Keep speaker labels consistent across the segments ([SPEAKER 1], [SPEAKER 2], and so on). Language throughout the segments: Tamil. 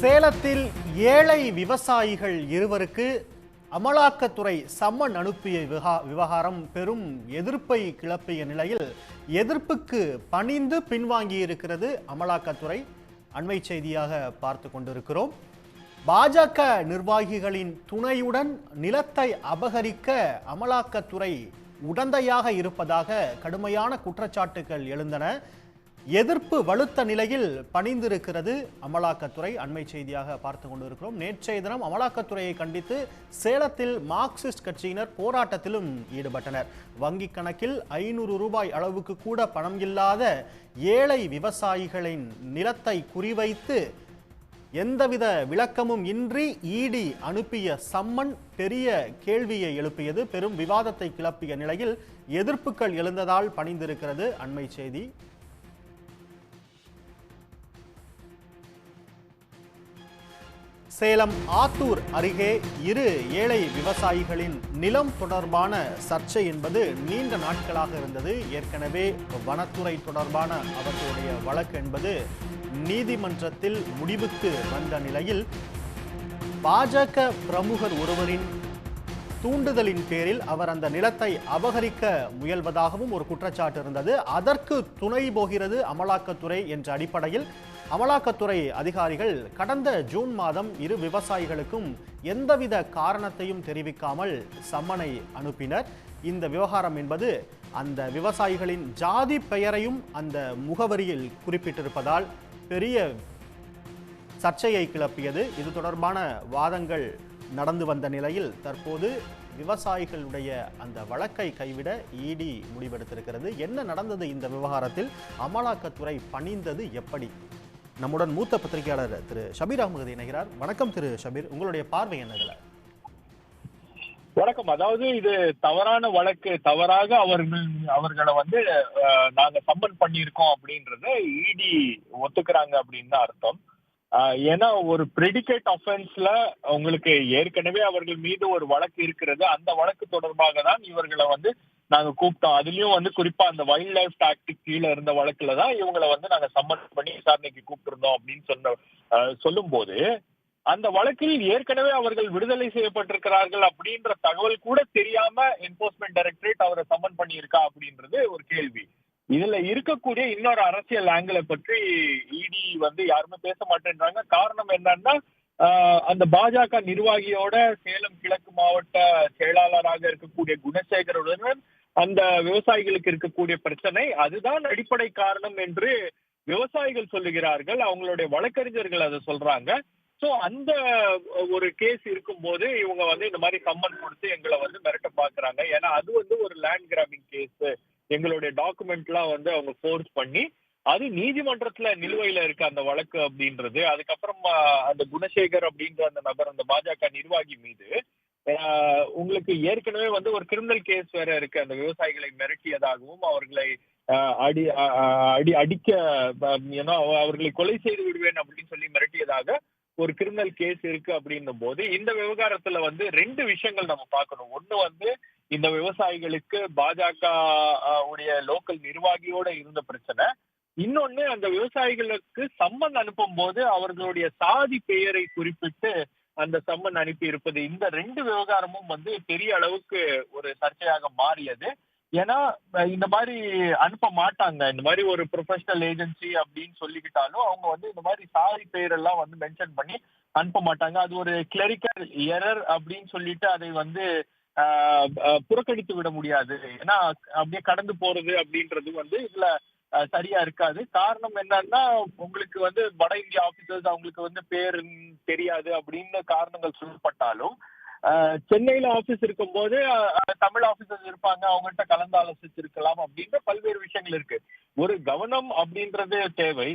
[SPEAKER 1] சேலத்தில் ஏழை விவசாயிகள் இருவருக்கு அமலாக்கத்துறை சம்மன் அனுப்பிய விவகா- விவகாரம் பெரும் எதிர்ப்பை கிளப்பிய நிலையில் எதிர்ப்புக்கு பணிந்து பின்வாங்கியிருக்கிறது அமலாக்கத்துறை. அண்மை செய்தியாக பார்த்து கொண்டிருக்கிறோம். பாஜக நிர்வாகிகளின் துணையுடன் நிலத்தை அபகரிக்க அமலாக்கத்துறை உடந்தையாக இருப்பதாக கடுமையான குற்றச்சாட்டுகள் எழுந்தன. எதிர்ப்பு வலுத்த நிலையில் பணிந்திருக்கிறது அமலாக்கத்துறை. அண்மை செய்தியாக பார்த்து கொண்டிருக்கிறோம். நேற்றைய தினம் அமலாக்கத்துறையை கண்டித்து சேலத்தில் மார்க்சிஸ்ட் கட்சியினர் போராட்டத்திலும் ஈடுபட்டனர். வங்கி கணக்கில் ஐநூறு ரூபாய் அளவுக்கு கூட பணம் இல்லாத ஏழை விவசாயிகளின் நிலத்தை குறிவைத்து எந்தவித விளக்கமும் இன்றி இடி அனுப்பிய சம்மன் பெரிய கேள்வியை எழுப்பியது. பெரும் விவாதத்தை கிளப்பிய நிலையில் எதிர்ப்புகள் எழுந்ததால் பணிந்திருக்கிறது அண்மை செய்தி. சேலம் ஆத்தூர் அருகே இரு ஏழை விவசாயிகளின் நிலம் தொடர்பான சர்ச்சை என்பது நீண்ட நாட்களாக இருந்தது. ஏற்கனவே வனத்துறை தொடர்பான அவர்களுடைய வழக்கு என்பது நீதிமன்றத்தில் முடிவுக்கு வந்த நிலையில் பாஜக பிரமுகர் ஒருவரின் தூண்டுதலின் பேரில் அவர் அந்த நிலத்தை அபகரிக்க முயல்வதாகவும் ஒரு குற்றச்சாட்டு இருந்தது. அதற்கு துணை போகிறது அமலாக்கத்துறை என்ற அடிப்படையில். அமலாக்கத்துறை அதிகாரிகள் கடந்த ஜூன் மாதம் இரு விவசாயிகளுக்கும் எந்தவித காரணத்தையும் தெரிவிக்காமல் சம்மனை அனுப்பினர். இந்த விவகாரம் என்பது அந்த விவசாயிகளின் ஜாதி பெயரையும் அந்த முகவரியில் குறிப்பிட்டிருப்பதால் பெரிய சர்ச்சையை கிளப்பியது. இது தொடர்பான வாதங்கள் நடந்து வந்த நிலையில் தற்போது விவசாயிகளுடைய அந்த வழக்கை கைவிட இடி முடிவெடுத்திருக்கிறது. என்ன நடந்தது இந்த விவகாரத்தில்? அமலாக்கத்துறை பணிந்தது எப்படி? நம்முடன் மூத்த பத்திரிகையாளர் திரு ஷபீர் அகமது இணைகிறார். வணக்கம் திரு ஷபீர். உங்களுடைய பார்வை என்னதுல
[SPEAKER 2] வணக்கம். அதாவது இது தவறான வழக்கு. தவறாக அவர்கள் அவர்களை வந்து அஹ், நாங்க சம்மன் பண்ணியிருக்கோம் அப்படின்றத இடி ஒத்துக்கிறாங்க அப்படின்னு தான் அர்த்தம். ஏன்னா ஒரு பிரெடிகேட் அஃபென்ஸ்ல உங்களுக்கு ஏற்கனவே அவர்கள் மீது ஒரு வழக்கு இருக்கிறது. அந்த வழக்கு தொடர்பாக தான் இவர்களை வந்து நாங்க கூப்பிட்டோம். அதுலயும் வந்து குறிப்பா அந்த வைல்ட் லைஃப் டாக்டிக் கீழே இருந்த வழக்குல தான் இவங்களை வந்து நாங்க சம்மன் பண்ணி விசாரணைக்கு கூப்பிட்டுருந்தோம் அப்படின்னு சொன்ன சொல்லும் போது அந்த வழக்கில் ஏற்கனவே அவர்கள் விடுதலை செய்யப்பட்டிருக்கிறார்கள் அப்படின்ற தகவல் கூட தெரியாம என்போர்ஸ்மெண்ட் டைரக்டரேட் அவரை சம்மன் பண்ணியிருக்கா அப்படின்றது ஒரு கேள்வி. இதுல இருக்கக்கூடிய இன்னொரு அரசியல் ஆங்கிளை பற்றி இடி வந்து யாருமே பேச மாட்டேன்றாங்க. காரணம் என்னன்னா ஆஹ், அந்த பாஜக நிர்வாகியோட சேலம் கிழக்கு மாவட்ட செயலாளராக இருக்கக்கூடிய குணசேகருடன் அந்த விவசாயிகளுக்கு இருக்கக்கூடிய பிரச்சனை அதுதான் அடிப்படை காரணம் என்று விவசாயிகள் சொல்லுகிறார்கள். அவங்களுடைய வழக்கறிஞர்கள் அதை சொல்றாங்க. சோ அந்த ஒரு கேஸ் இருக்கும்போது இவங்க வந்து இந்த மாதிரி சம்மன் கொடுத்து எங்களை வந்து மிரட்ட பாக்குறாங்க ஏன்னா அது வந்து ஒரு லேண்ட் கிராபிங் கேஸ் எங்களுடைய டாக்குமெண்ட்லாம் வந்து அவங்க ஃபோர்ஸ் பண்ணி அது நீதிமன்றத்துல நிலுவையில இருக்க அந்த வழக்கு அப்படின்றது அதுக்கப்புறம் அந்த குணசேகர் அப்படின்ற அந்த நபர் அந்த பாஜக நிர்வாகி மீது உங்களுக்கு ஏற்கனவே வந்து ஒரு கிரிமினல் கேஸ் வேற இருக்கு. அந்த விவசாயிகளை மிரட்டியதாகவும் அவர்களை அடி அடி அடிக்க ஏன்னா அவர்களை கொலை செய்து விடுவேன் அப்படின்னு சொல்லி மிரட்டியதாக ஒரு கிரிமினல் கேஸ் இருக்கு அப்படின்னும் போது இந்த விவகாரத்துல வந்து ரெண்டு விஷயங்கள் நம்ம பார்க்கணும். ஒண்ணு வந்து இந்த விவசாயிகளுக்கு பாஜக உடைய லோக்கல் நிர்வாகியோட இருந்த பிரச்சனை. இன்னொன்னு அந்த விவசாயிகளுக்கு சம்மன் அனுப்பும் போது அவர்களுடைய சாதி பெயரை குறிப்பிட்டு அந்த சம்மன் அனுப்பி இருப்பது இந்த ரெண்டு விவகாரமும் வந்து பெரிய அளவுக்கு ஒரு சர்ச்சையாக மாறியது. ஏன்னா இந்த மாதிரி அனுப்ப மாட்டாங்க. இந்த மாதிரி ஒரு ப்ரொஃபஷனல் ஏஜென்சி அப்படின்னு சொல்லிக்கிட்டாலும் அவங்க வந்து இந்த மாதிரி சாதி பெயரெல்லாம் வந்து மென்ஷன் பண்ணி அனுப்ப மாட்டாங்க. அது ஒரு கிளரிக்கல் எரர் அப்படின்னு சொல்லிட்டு அதை வந்து புறக்கணித்து விட முடியாது. ஏன்னா அப்படியே கடந்து போறது அப்படின்றது வந்து இதுல சரியா இருக்காது. காரணம் என்னன்னா உங்களுக்கு வந்து வட இந்திய ஆபீசர்ஸ் அவங்களுக்கு வந்து பேர் தெரியாது அப்படின்னு காரணங்கள் சொல்லப்பட்டாலும் சென்னையில ஆபீஸ் இருக்கும்போது தமிழ் ஆபீசர்ஸ் இருப்பாங்க. அவங்கள்ட்ட கலந்து ஆலோசிச்சிருக்கலாம் அப்படின்ற பல்வேறு விஷயங்கள் இருக்கு. ஒரு கவனம் அப்படின்றது தேவை.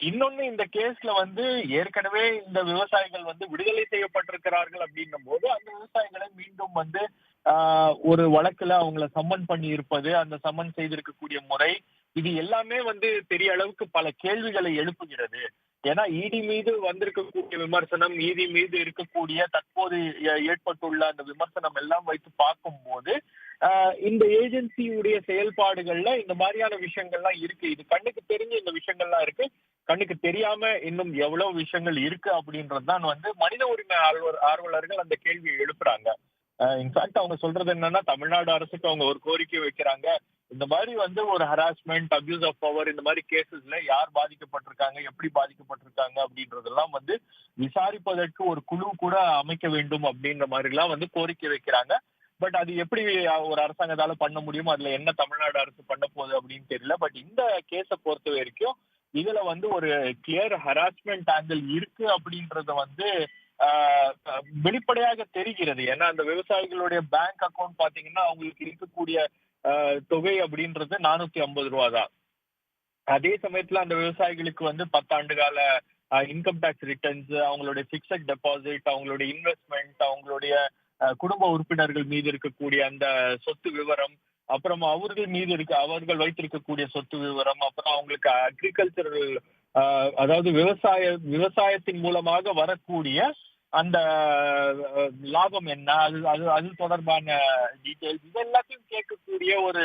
[SPEAKER 2] இன்னொன்னு இந்த கேஸ்ல வந்து ஏற்கனவே இந்த விவசாயிகள் வந்து விடுதலை செய்யப்பட்டிருக்கிறார்கள் அப்படின்னும் போது அந்த விவசாயிகளை மீண்டும் வந்து ஆஹ், ஒரு வழக்குல அவங்கள சம்மன் பண்ணி இருப்பது அந்த சம்மன் செய்திருக்கக்கூடிய முறை இது எல்லாமே வந்து பெரிய அளவுக்கு பல கேள்விகளை எழுப்புகிறது. ஏன்னா இடி மீது வந்திருக்கக்கூடிய விமர்சனம் இடி மீது இருக்கக்கூடிய தற்போது ஏ- ஏற்பட்டுள்ள அந்த விமர்சனம் எல்லாம் வைத்து பார்க்கும்போது இந்த ஏஜென்சியுடைய செயல்பாடுகள்ல இந்த மாதிரியான விஷயங்கள்லாம் இருக்கு. இது கண்ணுக்கு தெரிஞ்ச இந்த விஷயங்கள்லாம் இருக்கு. கண்ணுக்கு தெரியாம இன்னும் எவ்வளவு விஷயங்கள் இருக்கு அப்படின்றதுதான் வந்து மனித உரிமை ஆர்வலர் ஆர்வலர்கள் அந்த கேள்வியை எழுப்புறாங்க. இன்ஃபேக்ட் அவங்க சொல்றது என்னன்னா தமிழ்நாடு அரசுக்கு அவங்க ஒரு கோரிக்கை வைக்கிறாங்க. இந்த மாதிரி வந்து ஒரு ஹராஸ்மெண்ட் அபியூஸ் ஆஃப் பவர் இந்த மாதிரி கேசஸ்ல யார் பாதிக்கப்பட்டிருக்காங்க எப்படி பாதிக்கப்பட்டிருக்காங்க அப்படின்றதெல்லாம் வந்து விசாரிப்பதற்கு ஒரு குழு கூட அமைக்க வேண்டும் அப்படின்ற மாதிரி எல்லாம் வந்து கோரிக்கை வைக்கிறாங்க. பட் அது எப்படி ஒரு அரசாங்கத்தால பண்ண முடியும் அதுல என்ன தமிழ்நாடு அரசு பண்ண போகுது அப்படின்னு தெரியல. பட் இந்த கேஸை பொறுத்த வரைக்கும் இதுல வந்து ஒரு கிளியர் ஹராஸ்மெண்ட் ஆங்கிள் இருக்கு அப்படின்றத வந்து வெளிப்படையாக தெரிகிறது. ஏன்னா அந்த விவசாயிகளுடைய பேங்க் அக்கவுண்ட் பாத்தீங்கன்னா அவங்களுக்கு இருக்கக்கூடிய தொகை அப்படின்றது நானூத்தி ஐம்பது ரூபா தான். அதே சமயத்துல அந்த விவசாயிகளுக்கு வந்து பத்தாண்டு கால இன்கம் டேக்ஸ் ரிட்டர்ன்ஸ் அவங்களுடைய பிக்சட் டெபாசிட் அவங்களுடைய இன்வெஸ்ட்மெண்ட் அவங்களுடைய குடும்ப உறுப்பினர்கள் மீது இருக்கக்கூடிய அந்த சொத்து விவரம் அப்புறம் அவர்கள் மீது இருக்க அவர்கள் வைத்திருக்கக்கூடிய சொத்து விவரம் அப்புறம் அவங்களுக்கு அக்ரிகல்ச்சரல் அதாவது விவசாய விவசாயத்தின் மூலமாக வரக்கூடிய அந்த லாபம் என்ன? அது அது அது தொடர்பான டீட்டெயில்ஸ் இது எல்லாத்தையும் கேட்கக்கூடிய ஒரு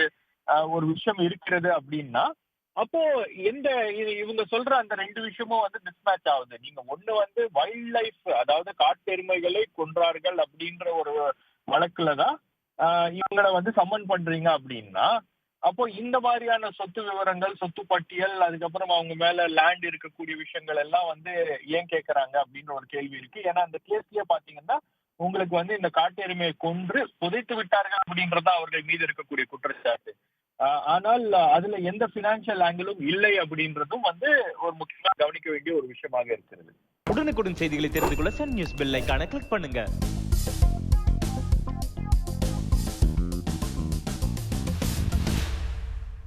[SPEAKER 2] ஒரு விஷயம் இருக்கிறது அப்படின்னா அப்போ எந்த இது- இவங்க சொல்ற அந்த ரெண்டு விஷயமும் வந்து மிஸ்மேட்ச் ஆகுது. நீங்க ஒண்ணு வந்து வைல்ட் லைஃப் அதாவது காட்டெருமைகளை கொன்றார்கள் அப்படின்ற ஒரு வழக்குல தான் இவங்கள வந்து சம்மன் பண்றீங்க அப்படின்னா அப்போ இந்த மாதிரியான சொத்து விவரங்கள் சொத்து பட்டியல் அதுக்கப்புறம் அவங்க மேல லேண்ட் இருக்கக்கூடிய விஷயங்கள் எல்லாம் வந்து ஏன் கேக்குறாங்க அப்படின்ற ஒரு கேள்வி இருக்கு. ஏன்னா அந்த கேஸ்லயே பாத்தீங்கன்னா உங்களுக்கு வந்து இந்த காட்டெருமையை கொன்று புதைத்து விட்டார்கள் அப்படின்றது அவர்கள் மீது இருக்கக்கூடிய குற்றச்சாட்டு. ஆனால் அதுல எந்த பினான்சியல் ஆங்கிளும் இல்லை அப்படின்றதும் வந்து ஒரு முக்கியமா கவனிக்க வேண்டிய ஒரு விஷயமாக இருக்கிறது.
[SPEAKER 3] உடனுக்குடன் செய்திகளை தெரிந்து கொள்ள சன் நியூஸ் பெல் ஐகானை கிளிக் பண்ணுங்க.